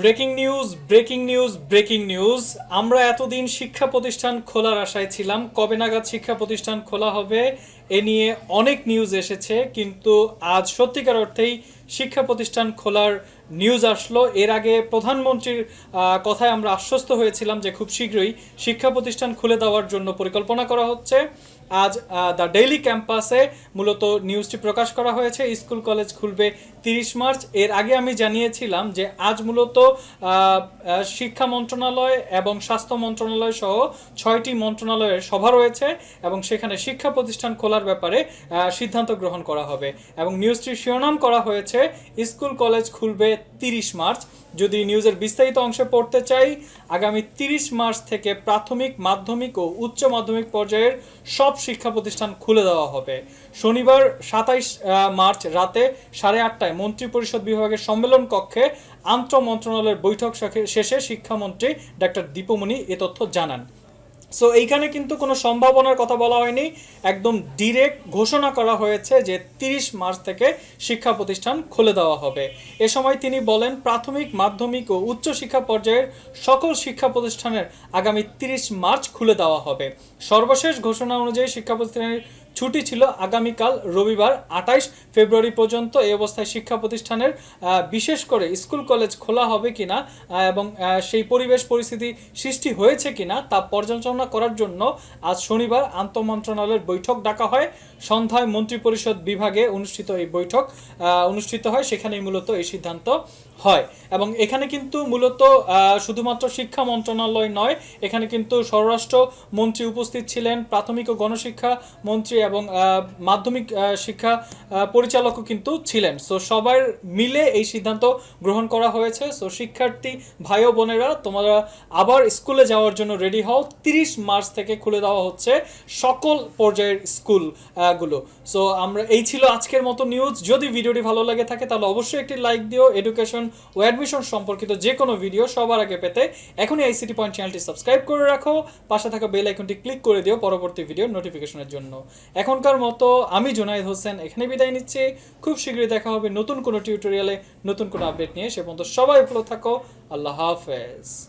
Breaking news breaking news breaking news. আমরা এতদিন শিক্ষা প্রতিষ্ঠান খোলার আশায় ছিলাম। কবে নাগাদ শিক্ষা প্রতিষ্ঠান খোলা হবে, এ নিয়ে অনেক নিউজ এসেছে, কিন্তু আজ সত্যিকার অর্থেই শিক্ষা প্রতিষ্ঠান খোলার নিউজ আসলো। এর আগে প্রধানমন্ত্রীর কথায় আমরা আশ্বস্ত হয়েছিলাম যে খুব শীঘ্রই শিক্ষা প্রতিষ্ঠান খুলে দেওয়ার জন্য পরিকল্পনা করা হচ্ছে। আজ দ্য ডেইলি ক্যাম্পাসে মূলত নিউজটি প্রকাশ করা হয়েছে। স্কুল, কলেজ খুলবে তিরিশ মার্চ। এর আগে আমি জানিয়েছিলাম যে আজ মূলত শিক্ষা মন্ত্রণালয় এবং স্বাস্থ্য মন্ত্রণালয় সহ ছয়টি মন্ত্রণালয়ের সভা রয়েছে এবং সেখানে শিক্ষা প্রতিষ্ঠান খোলার ব্যাপারে সিদ্ধান্ত গ্রহণ করা হবে। এবং নিউজটির শিরোনাম করা হয়েছে, স্কুল, কলেজ খুলবে তিরিশ মার্চ। যদি নিউজের বিস্তারিত অংশে পড়তে চাই, আগামী তিরিশ মার্চ থেকে প্রাথমিক, মাধ্যমিক ও উচ্চ মাধ্যমিক পর্যায়ের সব শিক্ষা প্রতিষ্ঠান খুলে দেওয়া হবে। শনিবার সাতাইশ মার্চ রাতে সাড়ে আটটায় মন্ত্রী পরিষদ বিভাগের সম্মেলন কক্ষে আন্তঃ মন্ত্রণালয়ের বৈঠক শেষে শিক্ষামন্ত্রী ডাক্তার দীপমণি এ তথ্য জানান। সো এইখানে কিন্তু কোনো সম্ভাবনার কথা বলা হয়নি। একদম ডিরেক্ট ঘোষণা করা হয়েছে যে তিরিশ মার্চ থেকে শিক্ষা প্রতিষ্ঠান খুলে দেওয়া হবে। এ সময় তিনি বলেন, প্রাথমিক, মাধ্যমিক ও উচ্চ শিক্ষা পর্যায়ের সকল শিক্ষা প্রতিষ্ঠানের আগামী তিরিশ মার্চ খুলে দেওয়া হবে। সর্বশেষ ঘোষণা অনুযায়ী শিক্ষা প্রতিষ্ঠানের ছুটি ছিল আগামীকাল রবিবার আঠাইশ ফেব্রুয়ারি পর্যন্ত এই অবস্থায় শিক্ষা প্রতিষ্ঠানের বিশেষ করে স্কুল কলেজ খোলা হবে কিনা এবং সেই পরিবেশ পরিস্থিতি সৃষ্টি হয়েছে কিনা তা পর্যালোচনা করার জন্য আজ শনিবার আন্তঃমন্ত্রণালয়ের বৈঠক ডাকা হয়। সন্ধ্যায় মন্ত্রিপরিষদ বিভাগে অনুষ্ঠিত এই বৈঠক অনুষ্ঠিত হয়, সেখানেই মূলত এই সিদ্ধান্ত হয়। এবং এখানে কিন্তু মূলত শুধুমাত্র শিক্ষা মন্ত্রণালয় নয়, এখানে কিন্তু স্বরাষ্ট্র মন্ত্রী উপস্থিত ছিলেন, প্রাথমিক ও গণশিক্ষা মন্ত্রী এবং মাধ্যমিক শিক্ষা পরিচালকও কিন্তু ছিলেন। সো সবার মিলে এই সিদ্ধান্ত গ্রহণ করা হয়েছে। সো শিক্ষার্থী ভাই ও বোনেরা, তোমরা আবার স্কুলে যাওয়ার জন্য রেডি হও। তিরিশ মার্চ থেকে খুলে দেওয়া হচ্ছে সকল পর্যায়ের স্কুলগুলো। সো আমরা, এই ছিল আজকের মতো নিউজ যদি ভিডিওটি ভালো লাগে থাকে, তাহলে অবশ্যই একটি লাইক দিও। এডুকেশন ও অ্যাডমিশন সম্পর্কিত যে কোনো ভিডিও সবার আগে পেতে এখনই আইসিটি পয়েন্ট চ্যানেলটি সাবস্ক্রাইব করে রাখো। পাশে থাকা বেল আইকনটি ক্লিক করে দিও পরবর্তী ভিডিও নোটিফিকেশনের জন্য। এখনকার মতো আমি জোনায়দ হোসেন এখানে বিদায় নিচ্ছি। খুব শীঘ্রই দেখা হবে নতুন কোনো টিউটোরিয়ালে নতুন কোনো আপডেট নিয়ে। সে পর্যন্ত সবাই ভালো থাকো। আল্লাহ হাফেজ।